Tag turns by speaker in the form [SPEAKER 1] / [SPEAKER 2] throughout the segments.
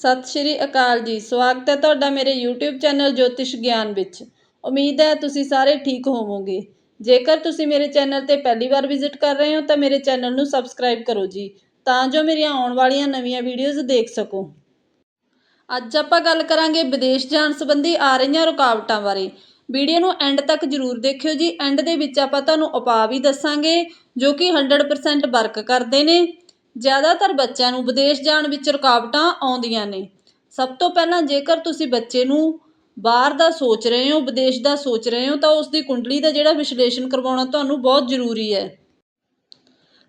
[SPEAKER 1] ਸਤਿ ਸ਼੍ਰੀ ਅਕਾਲ ਜੀ। ਸਵਾਗਤ ਹੈ ਤੁਹਾਡਾ ਮੇਰੇ YouTube ਚੈਨਲ ਜੋਤਿਸ਼ ਗਿਆਨ ਵਿੱਚ। ਉਮੀਦ ਹੈ ਤੁਸੀਂ ਸਾਰੇ ਠੀਕ ਹੋਵੋਗੇ। ਜੇਕਰ ਤੁਸੀਂ ਮੇਰੇ ਚੈਨਲ ਤੇ ਪਹਿਲੀ ਵਾਰ ਵਿਜ਼ਿਟ ਕਰ ਰਹੇ ਹੋ, ਤਾਂ ਮੇਰੇ ਚੈਨਲ ਨੂੰ ਸਬਸਕ੍ਰਾਈਬ ਕਰੋ ਜੀ, ਤਾਂ ਜੋ ਮੇਰੀਆਂ ਆਉਣ ਵਾਲੀਆਂ ਨਵੀਆਂ ਵੀਡੀਓਜ਼ ਦੇਖ ਸਕੋ। ਅੱਜ ਆਪਾਂ ਗੱਲ ਕਰਾਂਗੇ ਵਿਦੇਸ਼ ਜਾਣ ਸੰਬੰਧੀ ਆ ਰਹੀਆਂ ਰੁਕਾਵਟਾਂ ਬਾਰੇ। ਵੀਡੀਓ ਨੂੰ ਐਂਡ ਤੱਕ ਜਰੂਰ ਦੇਖਿਓ ਜੀ। ਐਂਡ ਦੇ ਵਿੱਚ ਆਪਾਂ ਤੁਹਾਨੂੰ ਉਪਾਅ ਵੀ ਦੱਸਾਂਗੇ, ਜੋ ਕਿ 100% ਵਰਕ ਕਰਦੇ ਨੇ। ਜ਼ਿਆਦਾਤਰ ਬੱਚਿਆਂ ਨੂੰ ਵਿਦੇਸ਼ ਜਾਣ ਵਿੱਚ ਰੁਕਾਵਟਾਂ ਆਉਂਦੀਆਂ ਨੇ। ਸਭ ਤੋਂ ਪਹਿਲਾਂ ਜੇਕਰ ਤੁਸੀਂ ਬੱਚੇ ਨੂੰ ਬਾਹਰ ਦਾ ਸੋਚ ਰਹੇ ਹੋ, ਵਿਦੇਸ਼ ਦਾ ਸੋਚ ਰਹੇ ਹੋ, ਤਾਂ ਉਸ ਦੀ ਕੁੰਡਲੀ ਦਾ ਜਿਹੜਾ ਵਿਸ਼ਲੇਸ਼ਣ ਕਰਵਾਉਣਾ ਤੁਹਾਨੂੰ ਬਹੁਤ ਜ਼ਰੂਰੀ ਹੈ।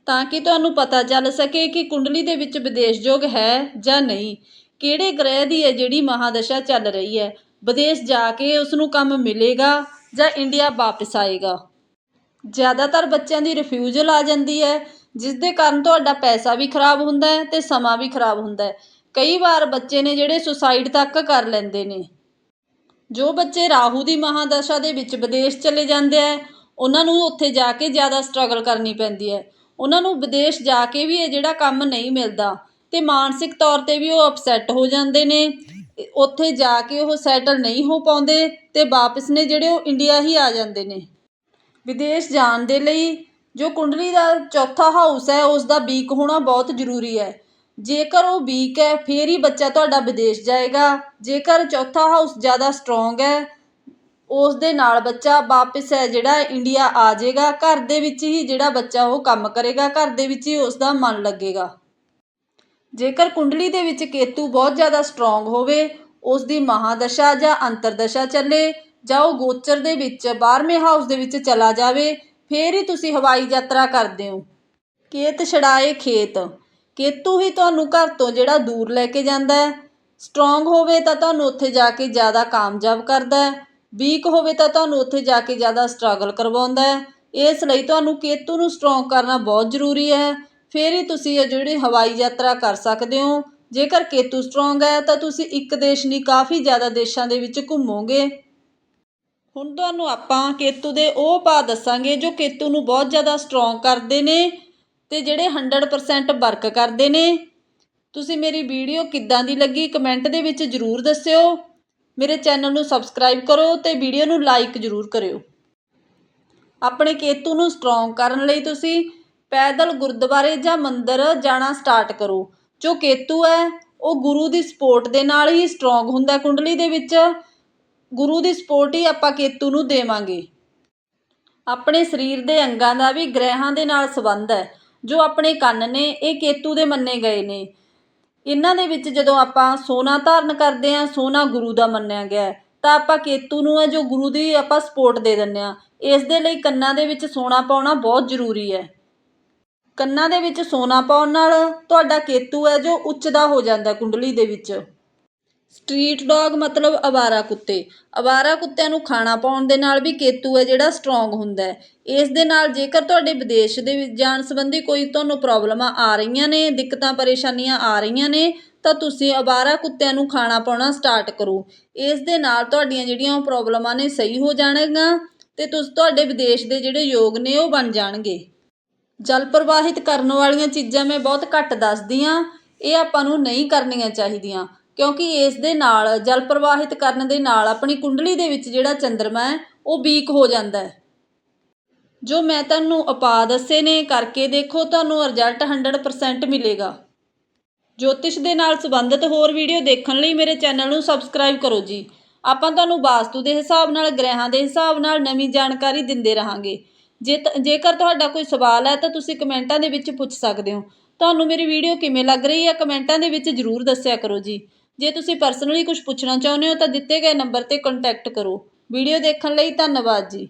[SPEAKER 1] ਤਾਂ ਕਿ ਤੁਹਾਨੂੰ ਪਤਾ ਚੱਲ ਸਕੇ ਕਿ ਕੁੰਡਲੀ ਦੇ ਵਿੱਚ ਵਿਦੇਸ਼ ਯੋਗ ਹੈ ਜਾਂ ਨਹੀਂ, ਕਿਹੜੇ ਗ੍ਰਹਿ ਦੀ ਹੈ ਜਿਹੜੀ ਮਹਾਦਸ਼ਾ ਚੱਲ ਰਹੀ ਹੈ, ਵਿਦੇਸ਼ ਜਾ ਕੇ ਉਸ ਨੂੰ ਕੰਮ ਮਿਲੇਗਾ ਜਾਂ ਇੰਡੀਆ ਵਾਪਸ ਆਏਗਾ। ਜ਼ਿਆਦਾਤਰ ਬੱਚਿਆਂ ਦੀ ਰਿਫਿਊਜ਼ਲ ਆ ਜਾਂਦੀ ਹੈ ਜਿਸ ਦੇ ਕਾਰਨ ਤੁਹਾਡਾ ਪੈਸਾ ਵੀ ਖਰਾਬ ਹੁੰਦਾ ਹੈ ਤੇ ਸਮਾਂ ਵੀ ਖਰਾਬ ਹੁੰਦਾ ਹੈ। ਕਈ ਵਾਰ ਬੱਚੇ ਨੇ ਜਿਹੜੇ ਸੁਸਾਈਡ ਤੱਕ ਕਰ ਲੈਂਦੇ ਨੇ। ਜੋ ਬੱਚੇ ਰਾਹੂ ਦੀ ਮਹਾਦਸ਼ਾ ਦੇ ਵਿੱਚ ਵਿਦੇਸ਼ ਚਲੇ ਜਾਂਦੇ ਆ, ਉਹਨਾਂ ਨੂੰ ਉੱਥੇ ਜਾ ਕੇ ਜ਼ਿਆਦਾ ਸਟਰਗਲ ਕਰਨੀ ਪੈਂਦੀ ਹੈ। ਉਹਨਾਂ ਨੂੰ ਵਿਦੇਸ਼ ਜਾ ਕੇ ਵੀ ਇਹ ਜਿਹੜਾ ਕੰਮ ਨਹੀਂ ਮਿਲਦਾ ਅਤੇ ਮਾਨਸਿਕ ਤੌਰ ਤੇ ਵੀ ਉਹ ਅਪਸੈਟ ਹੋ ਜਾਂਦੇ ਨੇ। ਉੱਥੇ ਜਾ ਕੇ ਉਹ ਸੈਟਲ ਨਹੀਂ ਹੋ ਪਾਉਂਦੇ ਅਤੇ ਵਾਪਸ ਨੇ ਜਿਹੜੇ ਉਹ ਇੰਡੀਆ ਹੀ ਆ ਜਾਂਦੇ ਨੇ। ਵਿਦੇਸ਼ ਜਾਣ ਦੇ ਲਈ ਜੋ ਕੁੰਡਲੀ ਦਾ ਚੌਥਾ ਹਾਊਸ ਹੈ ਉਸ ਦਾ ਵੀਕ ਹੋਣਾ ਬਹੁਤ ਜ਼ਰੂਰੀ ਹੈ। ਜੇਕਰ ਉਹ ਵੀਕ ਹੈ, ਫਿਰ ਹੀ ਬੱਚਾ ਤੁਹਾਡਾ ਵਿਦੇਸ਼ ਜਾਏਗਾ। ਜੇਕਰ ਚੌਥਾ ਹਾਊਸ ਜ਼ਿਆਦਾ ਸਟਰੋਂਗ ਹੈ ਉਸ ਦੇ ਨਾਲ ਬੱਚਾ ਵਾਪਿਸ ਹੈ, ਜਿਹੜਾ ਇੰਡੀਆ ਆ ਜਾਏਗਾ। ਘਰ ਦੇ ਵਿੱਚ ਹੀ ਜਿਹੜਾ ਬੱਚਾ ਉਹ ਕੰਮ ਕਰੇਗਾ, ਘਰ ਦੇ ਵਿੱਚ ਹੀ ਉਸ ਦਾ ਮਨ ਲੱਗੇਗਾ। ਜੇਕਰ ਕੁੰਡਲੀ ਦੇ ਵਿੱਚ ਕੇਤੂ ਬਹੁਤ ਜ਼ਿਆਦਾ ਸਟਰੋਂਗ ਹੋਵੇ ਉਸ ਦੀ ਮਹਾਦਸ਼ਾ ਜਾਂ ਅੰਤਰਦਸ਼ਾ ਚੱਲੇ, ਜਾਂ ਉਹ ਗੋਚਰ ਦੇ ਵਿੱਚ 12ਵੇਂ ਹਾਊਸ ਦੇ ਵਿੱਚ ਚਲਾ ਜਾਵੇ ਫੇਰ ਹੀ ਤੁਸੀਂ ਹਵਾਈ ਯਾਤਰਾ ਕਰਦੇ ਹੋ। ਕੇਤ ਛੜਾਏ ਖੇਤ। ਕੇਤੂ ਹੀ ਤੁਹਾਨੂੰ ਘਰ ਤੋਂ ਜਿਹੜਾ ਦੂਰ ਲੈ ਕੇ ਜਾਂਦਾ ਹੈ। ਸਟਰੋਂਗ ਹੋਵੇ ਤਾਂ ਤੁਹਾਨੂੰ ਉੱਥੇ ਜਾ ਕੇ ਜ਼ਿਆਦਾ ਕਾਮਯਾਬ ਕਰਦਾ ਹੈ। ਵੀਕ ਹੋਵੇ ਤਾਂ ਤੁਹਾਨੂੰ ਉੱਥੇ ਜਾ ਕੇ ਜ਼ਿਆਦਾ ਸਟਰਗਲ ਕਰਵਾਉਂਦਾ ਹੈ। ਇਸ ਲਈ ਤੁਹਾਨੂੰ ਕੇਤੂ ਨੂੰ ਸਟਰੋਂਗ ਕਰਨਾ ਬਹੁਤ ਜ਼ਰੂਰੀ ਹੈ। ਫਿਰ ਹੀ ਤੁਸੀਂ ਇਹ ਜਿਹੜੀ ਹਵਾਈ ਯਾਤਰਾ ਕਰ ਸਕਦੇ ਹੋ। ਜੇਕਰ ਕੇਤੂ ਸਟਰੋਂਗ ਹੈ ਤਾਂ ਤੁਸੀਂ ਇੱਕ ਦੇਸ਼ ਨਹੀਂ, ਕਾਫੀ ਜ਼ਿਆਦਾ ਦੇਸ਼ਾਂ ਦੇ ਵਿੱਚ ਘੁੰਮੋਗੇ। ਹੁਣ ਤੁਹਾਨੂੰ ਆਪਾਂ ਕੇਤੂ ਦੇ ਉਹ ਪਾ ਦੱਸਾਂਗੇ ਜੋ ਕੇਤੂ ਨੂੰ ਬਹੁਤ ਜ਼ਿਆਦਾ ਸਟਰੋਂਗ ਕਰਦੇ ਨੇ ਤੇ ਜਿਹੜੇ 100% ਵਰਕ ਕਰਦੇ ਨੇ। ਤੁਸੀਂ ਮੇਰੀ ਵੀਡੀਓ ਕਿੱਦਾਂ ਦੀ ਲੱਗੀ ਕਮੈਂਟ ਦੇ ਵਿੱਚ ਜ਼ਰੂਰ ਦੱਸਿਓ। ਮੇਰੇ ਚੈਨਲ ਨੂੰ ਸਬਸਕ੍ਰਾਈਬ ਕਰੋ ਤੇ ਵੀਡੀਓ ਨੂੰ ਲਾਈਕ ਜ਼ਰੂਰ ਕਰਿਓ। ਆਪਣੇ ਕੇਤੂ ਨੂੰ ਸਟਰੋਂਗ ਕਰਨ ਲਈ ਤੁਸੀਂ ਪੈਦਲ ਗੁਰਦੁਆਰੇ ਜਾਂ ਮੰਦਿਰ ਜਾਣਾ ਸਟਾਰਟ ਕਰੋ। ਜੋ ਕੇਤੂ ਹੈ, ਉਹ ਗੁਰੂ ਦੀ ਸਪੋਰਟ ਦੇ ਨਾਲ ਹੀ ਸਟਰੋਂਗ ਹੁੰਦਾ ਕੁੰਡਲੀ ਦੇ ਵਿੱਚ। ਗੁਰੂ ਦੀ ਸਪੋਰਟ ਹੀ ਆਪਾਂ ਕੇਤੂ ਨੂੰ ਦੇਵਾਂਗੇ। ਆਪਣੇ ਸਰੀਰ ਦੇ ਅੰਗਾਂ ਦਾ ਵੀ ਗ੍ਰਹਿਾਂ ਦੇ ਨਾਲ ਸੰਬੰਧ ਹੈ, ਜੋ ਆਪਣੇ ਕੰਨ ਨੇ, ਇਹ ਕੇਤੂ ਦੇ ਮੰਨੇ ਗਏ ਨੇ। ਇਹਨਾਂ ਦੇ ਵਿੱਚ ਜਦੋਂ ਆਪਾਂ ਸੋਨਾ ਧਾਰਨ ਕਰਦੇ ਹਾਂ, ਸੋਨਾ ਗੁਰੂ ਦਾ ਮੰਨਿਆ ਗਿਆ ਤਾਂ ਆਪਾਂ ਕੇਤੂ ਨੂੰ ਹੈ ਜੋ ਗੁਰੂ ਦੀ ਆਪਾਂ ਸਪੋਰਟ ਦੇ ਦਿੰਦੇ ਹਾਂ। ਇਸ ਦੇ ਲਈ ਕੰਨਾਂ ਦੇ ਵਿੱਚ ਸੋਨਾ ਪਾਉਣਾ ਬਹੁਤ ਜ਼ਰੂਰੀ ਹੈ। ਕੰਨਾਂ ਦੇ ਵਿੱਚ ਸੋਨਾ ਪਾਉਣ ਨਾਲ ਤੁਹਾਡਾ ਕੇਤੂ ਹੈ ਜੋ ਉੱਚਦਾ ਹੋ ਜਾਂਦਾ ਕੁੰਡਲੀ ਦੇ ਵਿੱਚ। ਸਟਰੀਟ ਡੌਗ ਮਤਲਬ ਅਵਾਰਾ ਕੁੱਤੇ। ਅਵਾਰਾ ਕੁੱਤਿਆਂ ਨੂੰ ਖਾਣਾ ਪਾਉਣ ਦੇ ਨਾਲ ਵੀ ਕੇਤੂ ਹੈ ਜਿਹੜਾ ਸਟਰੋਂਗ ਹੁੰਦਾ ਇਸ ਦੇ ਨਾਲ ਜੇਕਰ ਤੁਹਾਡੇ ਵਿਦੇਸ਼ ਦੇ ਵਿੱਚ ਜਾਣ ਸੰਬੰਧੀ ਕੋਈ ਤੁਹਾਨੂੰ ਪ੍ਰੋਬਲਮਾਂ ਆ ਰਹੀਆਂ ਨੇ, ਦਿੱਕਤਾਂ, ਪਰੇਸ਼ਾਨੀਆਂ ਆ ਰਹੀਆਂ ਨੇ, ਤਾਂ ਤੁਸੀਂ ਅਵਾਰਾ ਕੁੱਤਿਆਂ ਨੂੰ ਖਾਣਾ ਪਾਉਣਾ ਸਟਾਰਟ ਕਰੋ। ਇਸ ਦੇ ਨਾਲ ਤੁਹਾਡੀਆਂ ਜਿਹੜੀਆਂ ਪ੍ਰੋਬਲਮਾਂ ਨੇ ਸਹੀ ਹੋ ਜਾਣਗੀਆਂ ਤੇ ਤੁਸੀਂ, ਤੁਹਾਡੇ ਵਿਦੇਸ਼ ਦੇ ਜਿਹੜੇ ਯੋਗ ਨੇ ਉਹ ਬਣ ਜਾਣਗੇ। ਜਲ ਪ੍ਰਵਾਹਿਤ ਕਰਨ ਵਾਲੀਆਂ ਚੀਜ਼ਾਂ ਮੈਂ ਬਹੁਤ ਘੱਟ ਦੱਸਦੀ ਆ ਇਹ ਆਪਾਂ ਨੂੰ ਨਹੀਂ ਕਰਨੀਆਂ ਚਾਹੀਦੀਆਂ। ਕਿਉਂਕਿ ਇਸ ਦੇ ਨਾਲ, ਜਲ ਪ੍ਰਵਾਹਿਤ ਕਰਨ ਦੇ ਨਾਲ ਆਪਣੀ ਕੁੰਡਲੀ ਦੇ ਵਿੱਚ ਜਿਹੜਾ ਚੰਦਰਮਾ ਹੈ, ਉਹ ਵੀਕ ਹੋ ਜਾਂਦਾ ਹੈ। ਜੋ ਮੈਂ ਤੁਹਾਨੂੰ ਉਪਾਅ ਦੱਸੇ ਨੇ ਕਰਕੇ ਦੇਖੋ, ਤੁਹਾਨੂੰ ਰਿਜ਼ਲਟ 100% ਮਿਲੇਗਾ। ਜੋਤਿਸ਼ ਦੇ ਨਾਲ ਸੰਬੰਧਿਤ ਹੋਰ ਵੀਡੀਓ ਦੇਖਣ ਲਈ ਮੇਰੇ ਚੈਨਲ ਨੂੰ ਸਬਸਕ੍ਰਾਈਬ ਕਰੋ ਜੀ। ਆਪਾਂ ਤੁਹਾਨੂੰ ਵਾਸਤੂ ਦੇ ਹਿਸਾਬ ਨਾਲ ਗ੍ਰਹਿਆਂ ਦੇ ਹਿਸਾਬ ਨਾਲ ਨਵੀਂ ਜਾਣਕਾਰੀ ਦਿੰਦੇ ਰਹਾਂਗੇ। ਜੇ ਜੇਕਰ ਤੁਹਾਡਾ ਕੋਈ ਸਵਾਲ ਹੈ, ਤਾਂ ਤੁਸੀਂ ਕਮੈਂਟਾਂ ਦੇ ਵਿੱਚ ਪੁੱਛ ਸਕਦੇ ਹੋ। ਤੁਹਾਨੂੰ ਮੇਰੀ ਵੀਡੀਓ ਕਿਵੇਂ ਲੱਗ ਰਹੀ ਹੈ, ਕਮੈਂਟਾਂ ਦੇ ਵਿੱਚ ਜ਼ਰੂਰ ਦੱਸਿਆ ਕਰੋ ਜੀ। ਜੇ ਤੁਸੀਂ ਪਰਸਨਲੀ ਕੁਝ ਪੁੱਛਣਾ ਚਾਹੁੰਦੇ ਹੋ ਤਾਂ ਦਿੱਤੇ ਗਏ ਨੰਬਰ ਤੇ ਕੰਟੈਕਟ ਕਰੋ। ਵੀਡੀਓ ਦੇਖਣ ਲਈ ਧੰਨਵਾਦ ਜੀ।